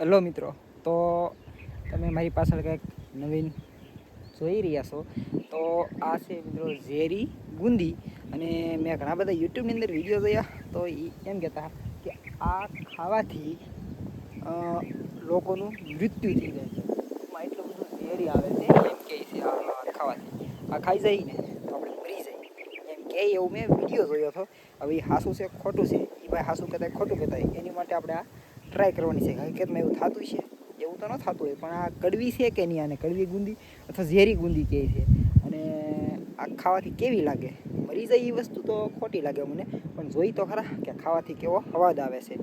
Hello મિત્રો, તો તમે મારી પાછળ કંઈક નવીન જોઈ રહ્યા છો. તો આ છે મિત્રો ઝેરી ગુંદી અને મેં ઘણા બધા યુટ્યુબની અંદર વીડિયો જોયા, તો એ એમ કહેતા કે આ ખાવાથી લોકોનું મૃત્યુ થઈ જાય છે. એમાં એટલું બધું ઝેરી આવે છે, એમ કહે છે આ ખાવાથી. આ ખાઈ જાય ને, તો આપણે મરી જાય. એમ કહે એવું મેં વીડિયો જોયો હતો. હવે એ હાસું છે, ખોટું છે. એ ભાઈ હાસું કહેતા ખોટું કહેતા એની માટે આપણે આ ટ્રાય કરવાની છે. હકીકતમાં એવું થતું છે. એવું તો ન થતું હોય, પણ આ કડવી છે કે નહીં આને? કડવી ગુંદી અથવા ઝેરી ગુંદી કહે છે. અને આ ખાવાથી કેવી લાગે? મરી જાય એ વસ્તુ તો ખોટી લાગે મને, પણ જોઈ તો ખરા કે ખાવાથી કેવો અવાજ આવે છે.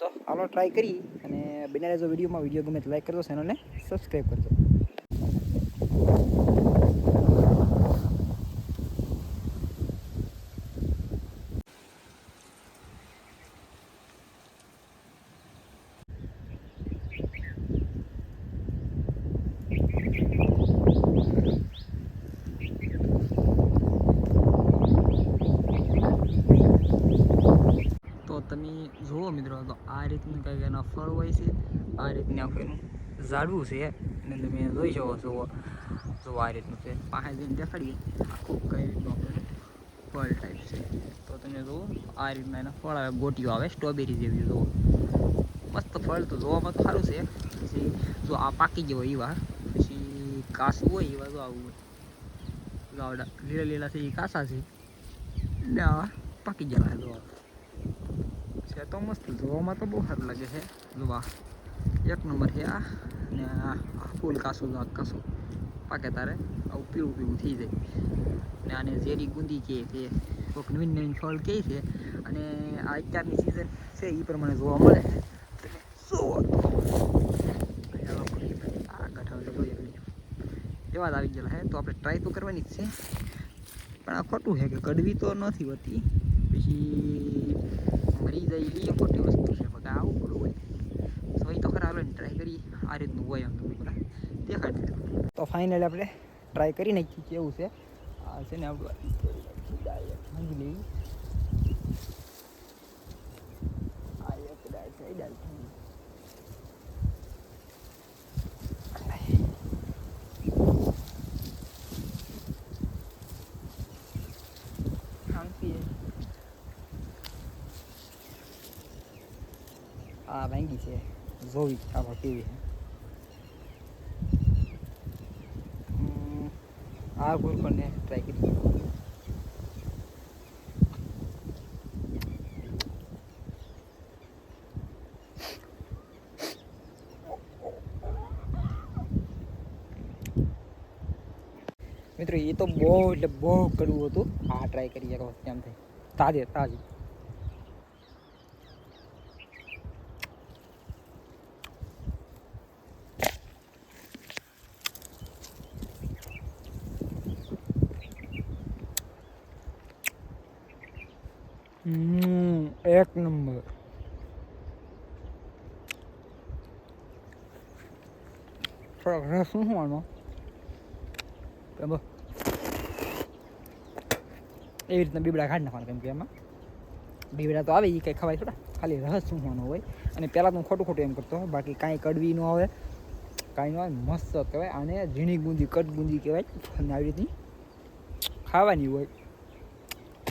તો હાલો ટ્રાય કરી અને બિના જો વિડીયોમાં. વીડિયો ગમે તો લાઈક કરજો ચેનલને સબસ્ક્રાઈબ કરજો તો તમે જુઓ મિત્રો, તો આ રીતનું કંઈક એના ફળ હોય છે. આ રીતનું આખું એનું ઝાડવું છે. અને તમે જોઈ શકો છો જો આ રીતનું છે. પાસે જઈને દેખાડીએ. આખું કઈ રીતનું ફળ ટાઈપ છે. તો તમે જુઓ, આ રીતના એના ફળ આવે, ગોટીઓ આવે સ્ટ્રોબેરી જેવી, જુઓ. મસ્ત ફળ તો જોવામાં તો સારું છે. પછી જો આ પાકી ગયો એવા પછી કાસું હોય એવા જો આવું. હોય ગાવડા લીલા લીલા છે એ કાસા છે. ને આ પાકી ગયા જો છે. તો મસ્ત જોવામાં તો બહુ સારું લાગે છે. જોવા એક નંબર છે આ. ને આ ફૂલ કાશું કાસું. પાકે તારે. આવું પીળું પીળું થઈ જાય. ને આને ઝેરી ગુંદી કહે છે. કોઈક નવીન નવીન ફળ કહે છે. અને આ અત્યારની સિઝન છે એ પ્રમાણે જોવા મળે. લોકો આ કઠાળ તો એવા જ આવી ગયેલા હે તો આપણે ટ્રાય તો કરવાની જ છે. પણ આ ખોટું છે કે કડવી તો નથી હોતી. પછી મરી જાય એ ખોટી વસ્તુ છે બકા આવું થોડું હોય સોઈ તો ખરા હાલો ટ્રાય કરી આ રીતનું હોય એમ તમને બધા દેખાડી દીધું તો ફાઇનલ આપણે ટ્રાય કરી નાખી કેવું છે આ છે ને આપણું લેવી આ એક દાળ છે એ દાળ ભાંગી. શાંતિ આ વાંગી છે જોવી આમાં કેવી છે હમ, આ ગુલકંદને ટ્રાય કરી મિત્રો એ તો બહુ એટલે બહુ કડવું હતું આ ટ્રાય કરી એક વખત કેમ થાય તાજે તાજી હમ એક નંબર થોડોક રસ આનો એવી રીતના બીબડા કાઢી નાખવાના કેમ કે એમાં બીબડા તો આવે એ કંઈ ખવાય થોડા ખાલી રસ સૂંઘવાનો હોય અને પહેલાં તો હું ખોટું ખોટું એમ કરતો બાકી કાંઈ કડવી ન આવે કાંઈ ન આવે મસ્ત કહેવાય આને ઝીણી ગુંદી કટ ગુંજી કહેવાય અને આવી રીતની ખાવાની હોય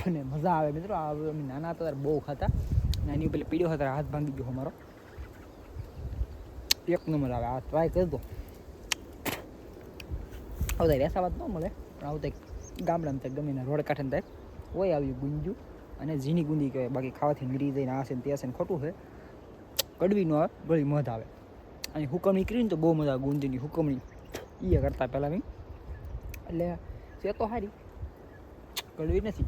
અને મજા આવે મિત્રો આ અમે નાના હતા ત્યારે બહુ ખાતા નાની પેલી પીડ્યો હતા હાથ ભાંગી ગયો અમારો એક નંબર આવે આ ટ્રાય કરી આવતા રેસાવાદ ન મળે. પણ આવતા ગામડામાં ત્યાં ગમે રોડ કાંઠે ત્યાં હોય આવ્યું ગુંજ્યું. અને ઝીણી ગુંદી કહેવાય. બાકી ખાવાથી મરી જઈને આ છે ને તે છે ને ખોટું છે. કડવી ન આવે, ગળી મધ આવે. અને હુકમણી કરી ને તો બહુ મજા આવે ગુંદીની હુકમણી. એ કરતાં પહેલાં મેં એટલે છે તો સારી કડવી નથી.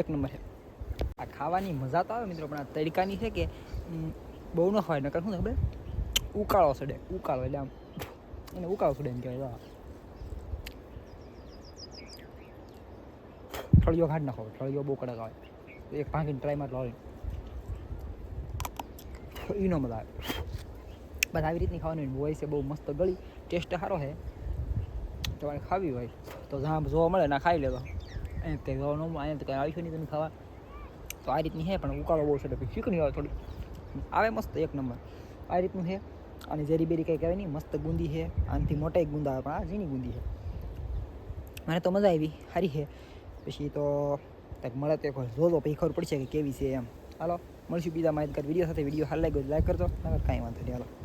એક નંબર છે. આ ખાવાની મજા તો આવે મિત્રો, પણ આ તડકાની છે કે બહુ ન ખવાય. નકર શું ખબર? ઉકાળો સડે. ઉકાળો એટલે આમ, એને ઉકાળો સડે એમ કહેવાય જો આ. ઠળિયો ઘાટ નાખો, ઠળિયો બહુ કડક આવે. એક ભાંગીને ટ્રાયમાં લાવે ઈનો મજા આવે. બસ આવી રીતની ખાવાની હોય છે બહુ મસ્ત ગળી. ટેસ્ટ સારો છે. તમારે ખાવી હોય તો જ્યાં જોવા મળે ના ખાઈ લેતો એમ કંઈ જોવા ન મળે તો કંઈ આવીશું નહીં તમે ખાવા. તો આ રીતની છે, પણ ઉકાળો બહુ છે ચીકણી આવે થોડી આવે મસ્ત એક નંબર. આ રીતનું છે, અને ઝેરી બેરી કંઈ કહેવાય નહીં, મસ્ત ગુંદી છે. આનાથી મોટા એક ગુંદા આવે, પણ આ ઝીણી ગુંદી છે. મને તો મજા આવી, સારી છે. પછી તો કંઈક મળે તો એકવાર જોજો. પછી ખબર પડશે કે કેવી છે એમ. હાલો, મળશું બીજા માહિતગાર વીડિયો સાથે. વીડિયો હાલ લાગ્યો લાઈક કરજો. કાંઈ વાંધો નહીં. હાલો.